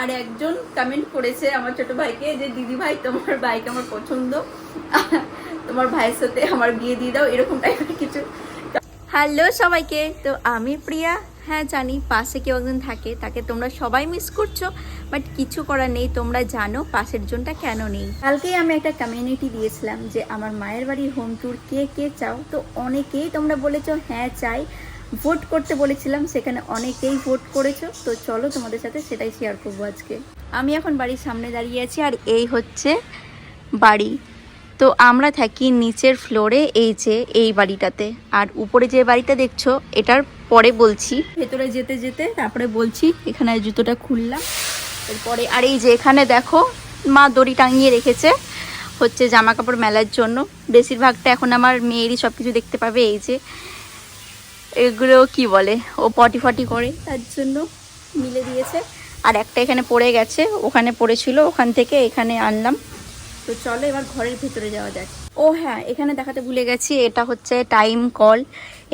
আর একজন কমেন্ট করেছে আমার ছোট ভাইকে যে দিদি ভাই তোমার বাইক আমার পছন্দ। তোমার ভাইয়ের সাথে আমার বিয়ে দিয়ে দাও। এরকম টাইপের কিছু। হ্যালো সবাইকে। তো আমি প্রিয়া। হ্যাঁ জানি পাশে কেউ একজন থাকে তাকে তোমরা সবাই মিস করছ বাট কিছু করার নেই তোমরা জানো পাশের জনটা কেন নেই। কালকেই আমি একটা কমিউনিটি দিয়েছিলাম যে আমার মায়ের বাড়ির হোম ট্যুর কে কে চাও? তো অনেকেই তোমরা বলেছ হ্যাঁ চাই। ভোট করতে বলেছিলাম, সেখানে অনেকেই ভোট করেছ, তো চলো তোমাদের সাথে সেটাই শেয়ার করব আজকে। আমি এখন বাড়ির সামনে দাঁড়িয়ে আছি, আর এই হচ্ছে বাড়ি। তো আমরা থাকি নিচের ফ্লোরে এই যে এই বাড়িটাতে। আর উপরে যে বাড়িটা দেখছ, এটার পরে বলছি। ভেতরে যেতে যেতে তারপরে বলছি, এখানে জুতোটা খুললাম। এরপরে, আর এই যে এখানে দেখো, মা দড়ি টাঙিয়ে রেখেছে, হচ্ছে জামা কাপড় মেলার জন্য। বেশিরভাগটা এখন আমার মেয়েরই সব কিছু দেখতে পাবে, এই যে এগুলো কি বলে? ও পটি ফটি করে, তার জন্য মিলে দিয়েছে। আর একটা এখানে পড়ে গেছে, ওখানে পড়েছিল, ওখান থেকে এখানে আনলাম। তো চলো এবার ঘরের ভিতরে যাওয়া যাক। ও হ্যাঁ এখানে দেখাতে ভুলে গেছি, এটা হচ্ছে টাইম কল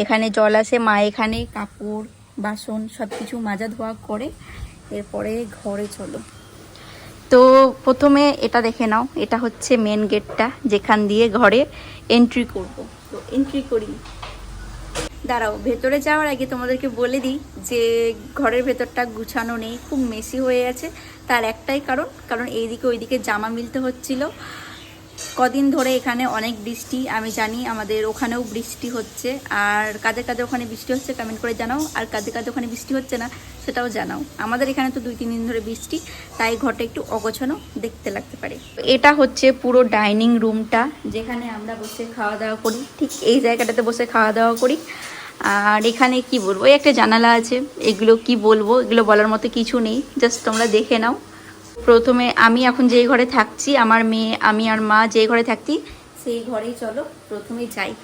এখানে জল আসে মা এখানে কাপড়, বাসন সব কিছু মাজা ধোয়া করে, এরপরে ঘরে চলো। তো প্রথমে এটা দেখে নাও, এটা হচ্ছে মেন গেটটা যেখান দিয়ে ঘরে এন্ট্রি করব। তো এন্ট্রি করি। দাঁড়াও, ভেতরে যাওয়ার আগে তোমাদেরকে বলে দিই যে ঘরের ভেতরটা গুছানো নেই, খুব মেসি হয়ে আছে। তার একটাই কারণ কারণ এইদিকে ওইদিকে জামা মিলতে হচ্ছিল। কদিন ধরে এখানে অনেক বৃষ্টি, আমি জানি আমাদের ওখানেও বৃষ্টি হচ্ছে। আর কাদের কাদের ওখানে বৃষ্টি হচ্ছে কমেন্ট করে জানাও, আর কাদের কাদের ওখানে বৃষ্টি হচ্ছে না সেটাও জানাও। আমাদের এখানে তো দুই তিন দিন ধরে বৃষ্টি, তাই ঘরটা একটু অগোছানো দেখতে লাগতে পারে। এটা হচ্ছে পুরো ডাইনিং রুমটা যেখানে আমরা বসে খাওয়া দাওয়া করি। ঠিক এই জায়গাটাতে বসে খাওয়া দাওয়া করি। আর এখানে কি বলব এই একটা জানালা আছে, এগুলো কি বলব, এগুলো বলার মতো কিছু নেই জাস্ট তোমরা দেখে নাও। প্রথমে আমি এখন যেই ঘরে থাকছি, আমার মেয়ে, আমি আর মা যেই ঘরে থাকছি, সেই ঘরেই চলো প্রথমে যাই।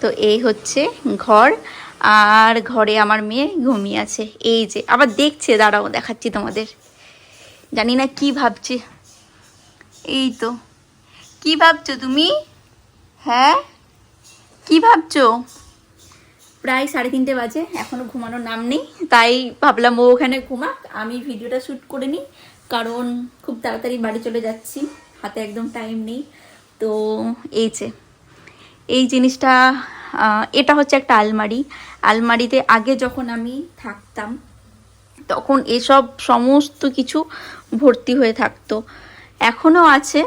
তো এই হচ্ছে ঘর, আর ঘরে আমার মেয়ে ঘুমিয়ে আছে। এই যে, আবার দেখছে, দাঁড়াও, দেখাচ্ছি তোমাদের। জানি না কি ভাবছে। এই তো। কি ভাবছ তুমি? হ্যাঁ? কি ভাবছ? প্রায় সাড়ে তিনটে বাজে এখনও ঘুমানোর নাম নেই, তাই ভাবলাম ও ওখানে ঘুমাক, আমি ভিডিওটা শ্যুট করে নিই। কারণ খুব তাড়াতাড়ি বাড়ি চলে যাচ্ছি, হাতে একদম টাইম নেই। তো এই যে, এই জিনিসটা এটা হচ্ছে একটা আলমারি। আলমারিতে আগে যখন আমি থাকতাম, তখন এসব সমস্ত কিছু ভর্তি হয়ে থাকতো। এখনও আছে,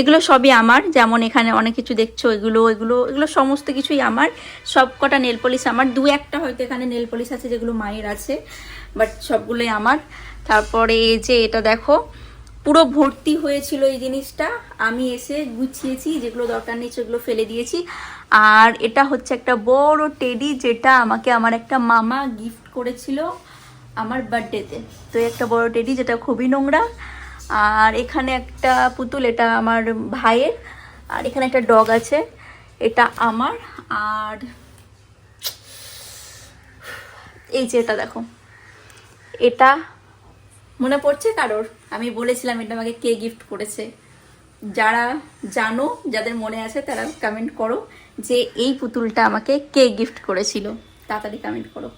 এগুলো সবই আমার। যেমন এখানে অনেক কিছু দেখছ, এগুলো এগুলো এগুলো সমস্ত কিছুই আমার। সব কটা নেল পলিশ আমার। দু একটা হয়তো এখানে নেল পলিশ আছে যেগুলো মায়ের আছে বাট সবগুলোই আমার। তারপরে এই যে এটা দেখো, পুরো ভর্তি হয়েছিল এই জিনিসটা। আমি এসে গুছিয়েছি, যেগুলো দরকার নেই সেগুলো ফেলে দিয়েছি। আর এটা হচ্ছে একটা বড় টেডি যেটা আমাকে আমার একটা মামা গিফট করেছিল আমার বার্থডেতে তো। একটা বড় টেডি যেটা খুবই নোংরা। আর এখানে একটা পুতুল, এটা আমার ভাইয়ের। আর এখানে একটা ডগ আছে, এটা আমার। আর এই যে এটা দেখো, এটা মনে পড়ছে কারোর? আমি বলেছিলাম এটা আমাকে কে গিফট করেছে। যারা জানো, যাদের মনে আছে, তারা কমেন্ট করো যে এই পুতুলটা আমাকে কে গিফট করেছিল। তাড়াতাড়ি কমেন্ট করো।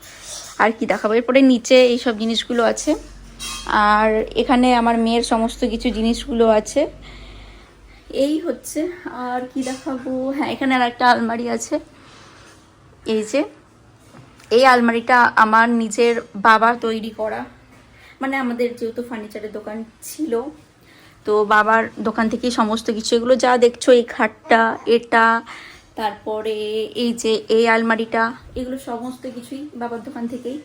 আর কি দেখাবো? এরপরে নিচে এই সব জিনিসগুলো আছে। আর এখানে আমার মেয়ের সমস্ত কিছু জিনিসগুলো আছে। এই হচ্ছে। আর কি দেখাবো? হ্যাঁ এখানে আর একটা আলমারি আছে। এই যে, এই আলমারিটা আমার নিজের বাবা তৈরি করা। মানে আমাদের যেহেতু ফার্নিচারের দোকান ছিল, তো বাবার দোকান থেকেই সমস্ত কিছু, এগুলো যা দেখছ, এই খাটটা, এটা, তারপরে এই যে এই আলমারিটা, এগুলো সমস্ত কিছুই বাবার দোকান থেকেই।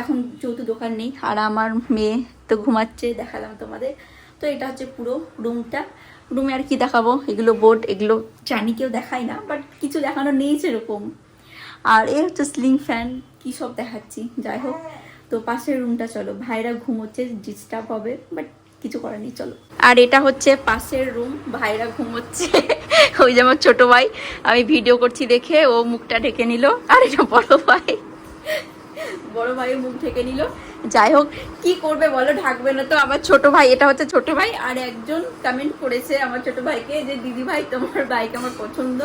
এখন যেহেতু দোকান নেই, আর আমার মেয়ে তো ঘুমাচ্ছে, দেখালাম তোমাদের। তো এটা হচ্ছে পুরো রুমটা রুমে আর কি দেখাবো? এগুলো বোর্ড এগুলো জানি কেউ দেখায় না বাট কিছু দেখানো নেই সেরকম। আর এই হচ্ছে স্লিং ফ্যান কী সব দেখাচ্ছি, যাই হোক। তো পাশের রুমটা চলো। ভাইরা ঘুমোচ্ছে ডিস্টার্ব হবে বাট কিছু করার নেই চলো। আর এটা হচ্ছে পাশের রুম ভাইরা ঘুমোচ্ছে। ওই যে আমার ছোট ভাই আমি ভিডিও করছি দেখে ও মুখটা ঢেকে নিল আর এটা বড় ভাই। বড় ভাইয়ের মুখ ঢেকে নিল। যাই হোক কি করবে বলো ঢাকবে না তো। আমার ছোট ভাই এটা হচ্ছে ছোট ভাই। আর একজন কমেন্ট করেছে আমার ছোট ভাইকে যে দিদি ভাই তোমার বাইক আমার পছন্দ।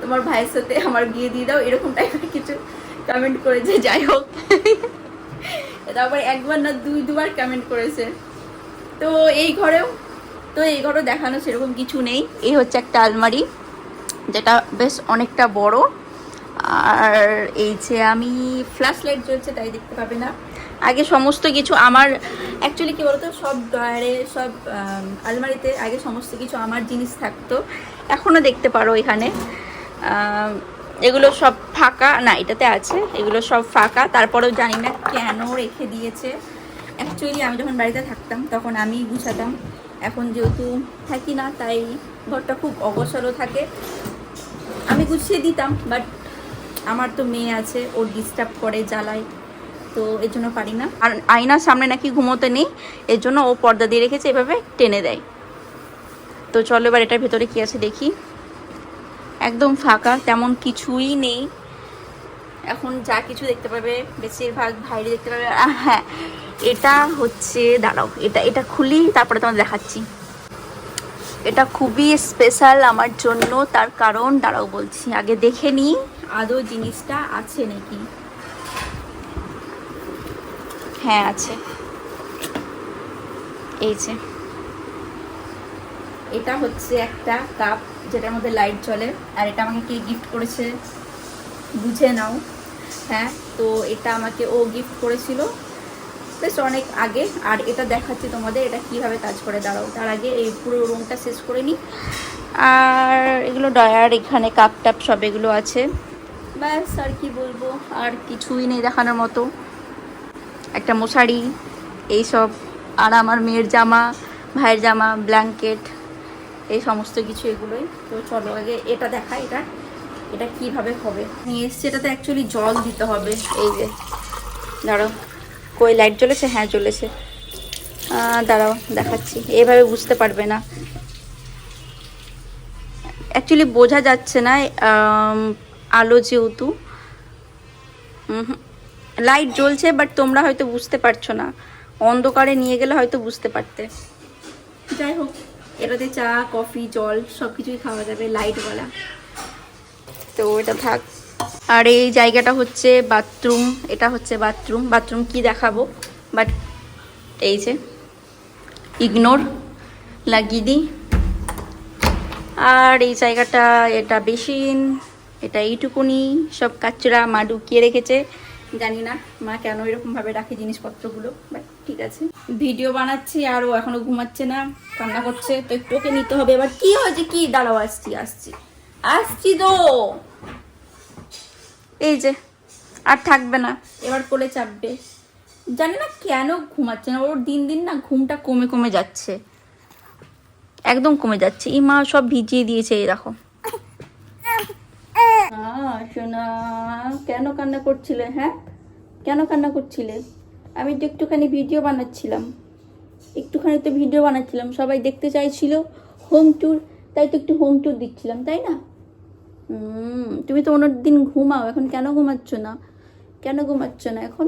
তোমার ভাইয়ের সাথে আমার বিয়ে দিয়ে দাও। এরকম টাইপের কিছু। কমেন্ট করেছে, যাই হোক। তারপর একবার না দুই দুবার কমেন্ট করেছে। তো এই ঘরেও, তো এই ঘরেও দেখানো সেরকম কিছু নেই। এই হচ্ছে একটা আলমারি, যেটা বেশ অনেকটা বড়। আর এই যে আমি ফ্ল্যাশ লাইট জ্বলছে, তাই দেখতে পাবে না। আগে সমস্ত কিছু আমার অ্যাকচুয়ালি কী বলতো, সব ডয়ারে সব আলমারিতে আগে সমস্ত কিছু আমার জিনিস থাকতো। এখনও দেখতে পারো এখানে। এগুলো সব ফাঁকা, না, এটাতে আছে, এগুলো সব ফাঁকা। তারপরেও জানি না কেন রেখে দিয়েছে। অ্যাকচুয়ালি আমি যখন বাড়িতে থাকতাম, তখন আমি গুছাতাম। এখন যেহেতু থাকি না, তাই ঘরটা খুব অগসরও থাকে। আমি গুছিয়ে দিতাম বাট আমার তো মেয়ে আছে ওর ডিস্টার্ব করে, জ্বালায়। তো এর জন্য পারি না। আর আয়নার সামনে নাকি ঘুমোতে নেই, এর জন্য ও পর্দা দিয়ে রেখেছে, এভাবে টেনে দেয়। তো চলো এবার এটার ভেতরে কী আছে দেখি। একদম ফাঁকা, তেমন কিছুই নেই। এখন যা কিছু দেখতে পাবে, বেশিরভাগ ভাইরে দেখতে পাবে। হ্যাঁ এটা হচ্ছে, দাঁড়াও, এটা এটা খুলি, তারপরে তোমাদের দেখাচ্ছি। এটা খুবই স্পেশাল আমার জন্য, তার কারণ, দাঁড়াও বলছি, আগে দেখে নিই, আদৌ জিনিসটা আছে নাকি? হ্যাঁ আছে। এই যে। এটা হচ্ছে একটা কাপ যেটার মধ্যে লাইট জ্বলে। আর এটা আমাকে কে গিফট করেছে? বুঝে নাও। হ্যাঁ তো এটা আমাকে ও গিফট করেছিল। বেশ অনেক আগে। আর এটা দেখাচ্ছি তোমাদের, এটা কীভাবে কাজ করে। দাঁড়াও, তার আগে এই পুরো রুমটা শেষ করে নিই আর এগুলো ডয়ার এখানে কাপ টাপ সব এগুলো আছে। ব্যাস, আর কি বলব? আর কিছুই নেই দেখানোর মতো। একটা মশারি, এইসব। আর আমার মেয়ের জামা, ভাইয়ের জামা ব্ল্যাঙ্কেট এই সমস্ত কিছু এগুলোই। তো চলো আগে এটা দেখা এটা এটা কীভাবে হবে? নিয়ে এসছি, এটাতে অ্যাকচুয়ালি জল দিতে হবে। এই যে, দাঁড়াও। কই লাইট জ্বলেছে? হ্যাঁ জ্বলেছে। দাঁড়াও, দেখাচ্ছি। এভাবে বুঝতে পারবে না। অ্যাকচুয়ালি বোঝা যাচ্ছে না আলো যেহেতু। লাইট জ্বলছে বাট তোমরা হয়তো বুঝতে পারছ না। অন্ধকারে নিয়ে গেলে হয়তো বুঝতে পারতে। যাই হোক এটাতে চা, কফি, জল সব কিছুই খাওয়া যাবে লাইটওয়ালা তো এটা থাক। আর এই জায়গাটা হচ্ছে বাথরুম এটা হচ্ছে বাথরুম বাথরুম কি দেখাবো? বাট এই যে ইগনোর লাগিয়ে দিই। আর এই জায়গাটা, এটা বেসিন, এটা এইটুকুনি। সব কাচরা, মা ঢুকিয়ে রেখেছে। জানি না মা কেন এরকম ভাবে রাখে জিনিসপত্রগুলো বাট ঠিক আছে। ভিডিও বানাচ্ছি আর ও এখনও ঘুমাচ্ছে না কান্না করছে তো একটু ওকে নিতে হবে। এবার কি হয়েছে? কি? দাঁড়াও আসছি আসছি। আসছি তো। এই যে আর থাকবে না। এবার কোলে চাপবে। জানি না কেন ঘুমাচ্ছে না ওর দিন দিন না ঘুমটা কমে কমে যাচ্ছে। একদম কমে যাচ্ছে। এই মা সব ভিজিয়ে দিয়েছে এই দেখো। কেন কান্না করছিলে হ্যাঁ? কেন কান্না করছিলে? আমি তো একটুখানি ভিডিও বানাচ্ছিলাম। একটুখানি তো ভিডিও বানাচ্ছিলাম। সবাই দেখতে চাইছিল হোম ট্যুর তাই তো একটু হোম ট্যুর দিচ্ছিলাম, তাই না? তুমি তো অন্য দিন ঘুমাও, এখন কেন ঘুমাচ্ছ না? কেন ঘুমাচ্ছ না এখন?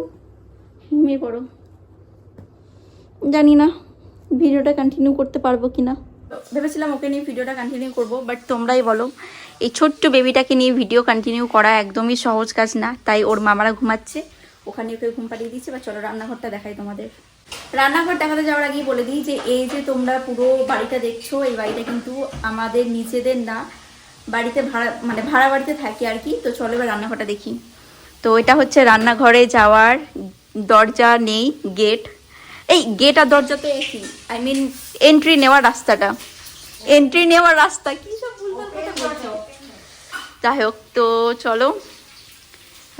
ঘুমিয়ে পড়ো। জানি না ভিডিওটা কন্টিনিউ করতে পারব কি না ভেবেছিলাম ওকে নিয়ে ভিডিওটা কন্টিনিউ করব বাট তোমরাই বলো, এই ছোট্ট বেবিটাকে নিয়ে ভিডিও কন্টিনিউ করা একদমই সহজ কাজ না। তাই ওর মামারা ঘুমাচ্ছে, ওখানে ওকে ঘুম পাড়িয়ে দিচ্ছে বা চলো রান্নাঘরটা দেখাই তোমাদের। রান্নাঘর দেখাতে যাওয়ার আগেই বলে দিই যে, এই যে তোমরা পুরো বাড়িটা দেখছ, এই বাড়িটা কিন্তু আমাদের নিজেদের না, বাড়িতে ভাড়া মানে ভাড়া বাড়িতে থাকি আর কি। তো চলো এবার রান্নাঘরটা দেখি। তো এটা হচ্ছে রান্নাঘরে যাওয়ার দরজা নেই গেট এই গেট আর দরজা তো একই আই মিন এন্ট্রি নেওয়ার রাস্তাটা। এন্ট্রি নেওয়ার রাস্তা কি সব বলছো? যাই হোক তো চলো।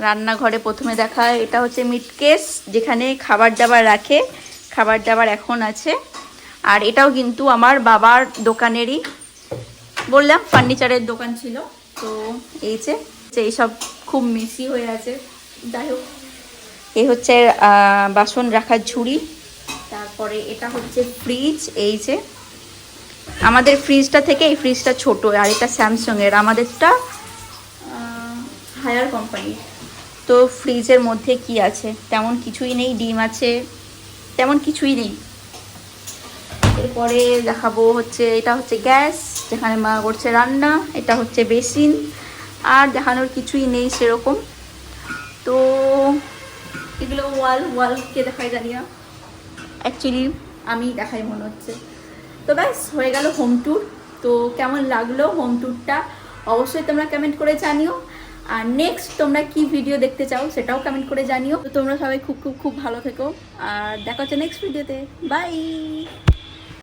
রান্নাঘরে প্রথমে দেখা এটা হচ্ছে মিটকেস যেখানে খাবার দাবার রাখে। খাবার দাবার এখন আছে। আর এটাও কিন্তু আমার বাবার দোকানেরই। বললাম ফার্নিচারের দোকান ছিল। তো এই যে যে এইসব খুব মেসি হয়ে আছে। যাই হোক এই হচ্ছে বাসন রাখার ঝুড়ি। তারপরে এটা হচ্ছে ফ্রিজ এই যে। আমাদের ফ্রিজটা থেকে এই ফ্রিজটা ছোট, আর এটা স্যামসংয়ের। আমাদেরটা হায়ার কোম্পানির তো ফ্রিজের মধ্যে কি আছে? তেমন কিছুই নেই, ডিম আছে, তেমন কিছুই নেই। এরপরে দেখাবো হচ্ছে, এটা হচ্ছে গ্যাস, যেখানে মা করছে রান্না, এটা হচ্ছে বেসিন, আর দেখানোর কিছুই নেই সেরকম। তো এগুলো ওয়াল ওয়াল কে দেখায় জানিও অ্যাকচুয়ালি আমি দেখাই মনে হচ্ছে। তো ব্যাস, হয়ে গেল হোম ট্যুর তো কেমন লাগল হোম ট্যুরটা অবশ্যই তোমরা কমেন্ট করে জানিও। আর নেক্সট তোমরা কি ভিডিও দেখতে চাও সেটাও কমেন্ট করে জানিও। তো তোমরা সবাই খুব খুব খুব ভালো থেকো। আর দেখা হচ্ছে নেক্সট ভিডিওতে বাই